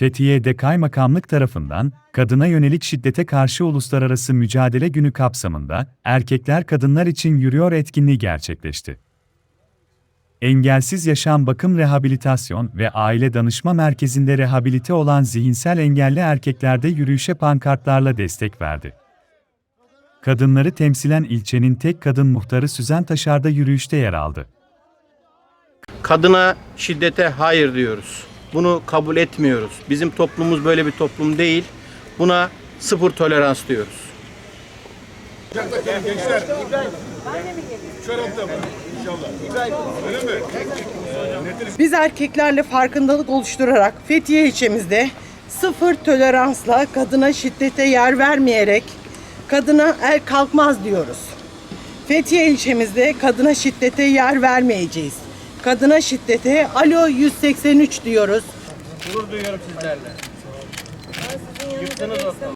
Fethiye'de Kaymakamlık tarafından kadına yönelik şiddete karşı uluslararası mücadele günü kapsamında Erkekler Kadınlar için Yürüyor etkinliği gerçekleşti. Engelsiz Yaşam Bakım Rehabilitasyon ve Aile Danışma Merkezi'nde rehabilite olan zihinsel engelli erkeklerde yürüyüşe pankartlarla destek verdi. Kadınları temsilen ilçenin tek kadın muhtarı Süzen Taşar da yürüyüşte yer aldı. Kadına şiddete hayır diyoruz. Bunu kabul etmiyoruz. Bizim toplumumuz böyle bir toplum değil. Buna sıfır tolerans diyoruz. Biz erkeklerle farkındalık oluşturarak Fethiye ilçemizde sıfır toleransla kadına şiddete yer vermeyerek kadına el kalkmaz diyoruz. Fethiye ilçemizde kadına şiddete yer vermeyeceğiz. Kadına şiddete alo 183 diyoruz. Gurur duyuyorum sizlerle. Yıktınız ortalığı.